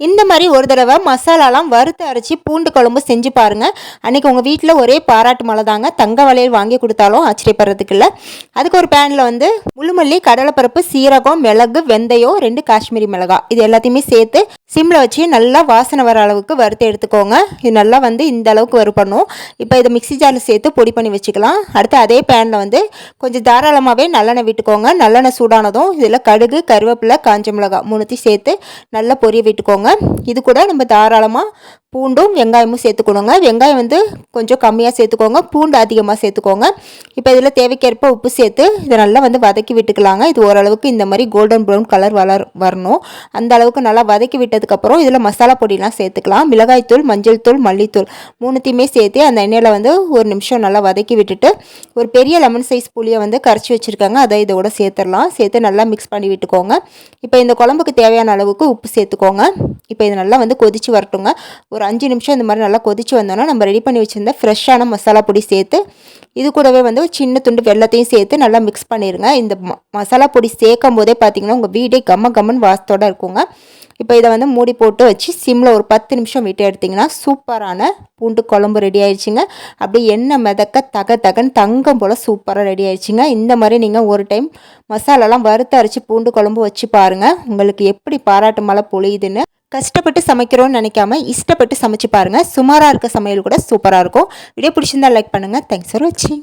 இந்த மாதிரி ஒரு தடவை மசாலாலாம் வறுத்து அரைச்சி பூண்டு குழம்பு செஞ்சு பாருங்கள் அன்றைக்கி உங்கள் வீட்டில் ஒரே பாராட்டு மலை தாங்க. தங்க வளையல் வாங்கி கொடுத்தாலும் ஆச்சரியப்படுறதுக்கு இல்லை. அதுக்கு ஒரு பேனில் வந்து முழுமல்லி கடலைப்பருப்பு சீரகம் மிளகு வெந்தயம் ரெண்டு காஷ்மீரி மிளகா. இது எல்லாத்தையுமே சேர்த்து சிம்மில் வச்சு நல்லா வாசனை வர அளவுக்கு வறுத்து எடுத்துக்கோங்க. இது நல்லா வந்து இந்த அளவுக்கு வறுப்பணும் இப்போ இதை மிக்ஸி ஜாரில் சேர்த்து பொடி பண்ணி வச்சுக்கலாம். அடுத்து அதே பேனில் வந்து கொஞ்சம் தாராளமாகவே நல்லெண்ணெய் விட்டுக்கோங்க. நல்லெண்ணெய் சூடானதும் இதில் கடுகு கருவேப்பிலை காஞ்ச மிளகா மூணுத்தையும் சேர்த்து நல்லா பொரிய விட்டுக்கோங்க. இது கூட நம்ம தாராளமாக பூண்டும் வெங்காயமும் சேர்த்துக்கணுங்க. வெங்காயம் வந்து கொஞ்சம் கம்மியாக சேர்த்துக்கோங்க. பூண்டு அதிகமாக சேர்த்துக்கோங்க. இப்போ இதில் தேவைக்கேற்ப உப்பு சேர்த்து இதை நல்லா வந்து வதக்கி விட்டுக்கலாங்க. இது ஓரளவுக்கு இந்த மாதிரி கோல்டன் ப்ரௌன் கலர் வளர் வரணும். அந்த அளவுக்கு நல்லா வதக்கி விட்டதுக்கப்புறம் இதில் மசாலா பொடிலாம் சேர்த்துக்கலாம். மிளகாய்த்தூள் மஞ்சள் தூள் மல்லித்தூள் மூணுத்தையுமே சேர்த்து அந்த எண்ணெயில் வந்து ஒரு நிமிஷம் நல்லா வதக்கி விட்டுட்டு ஒரு பெரிய லெமன் சைஸ் புளியை வந்து கரைச்சி வச்சுருக்காங்க. அதை இதோட சேர்த்துடலாம். சேர்த்து நல்லா மிக்ஸ் பண்ணி விட்டுக்கோங்க. இப்போ இந்த குழம்புக்கு தேவையான அளவுக்கு உப்பு சேர்த்துக்கோங்க. இப்போ இது நல்லா வந்து கொதிச்சு வரட்டுங்க. ஒரு அஞ்சு நிமிஷம் இந்த மாதிரி நல்லா கொதிச்சு வந்தோன்னா நம்ம ரெடி பண்ணி வச்சுருந்த ஃப்ரெஷ்ஷான மசாலா பொடி சேர்த்து இது கூடவே வந்து சின்ன துண்டு வெள்ளத்தையும் சேர்த்து நல்லா மிக்ஸ் பண்ணிடுங்க இந்த மசாலா பொடி சேர்க்கும் போதே பார்த்தீங்கன்னா உங்கள் வீடே கம்ம கம்மன் வாசத்தோடு இருக்குங்க. இப்போ இதை வந்து மூடி போட்டு வச்சு சிம்மில் ஒரு பத்து நிமிஷம் விட்டு எடுத்திங்கன்னா சூப்பரான பூண்டு குழம்பு ரெடி ஆயிடுச்சுங்க. அப்படியே எண்ணெய் மிதக்க தக தகன் தங்கம் போல் சூப்பராக ரெடி ஆயிடுச்சுங்க. இந்த மாதிரி நீங்கள் ஒரு டைம் மசாலாலாம் வறுத்து அரைச்சி பூண்டு குழம்பு வச்சு பாருங்கள் உங்களுக்கு எப்படி பாராட்டு மழை பொழியுதுன்னு கஷ்டப்பட்டு சமைக்கிறோன்னு நினைக்காம இஷ்டப்பட்டு சமைச்சு பாருங்கள் சுமாராக இருக்க சமையல் கூட சூப்பராக இருக்கும். வீடியோ பிடிச்சிருந்தா லைக் பண்ணுங்கள் தேங்க்ஸ் ஃபார் வாட்சிங்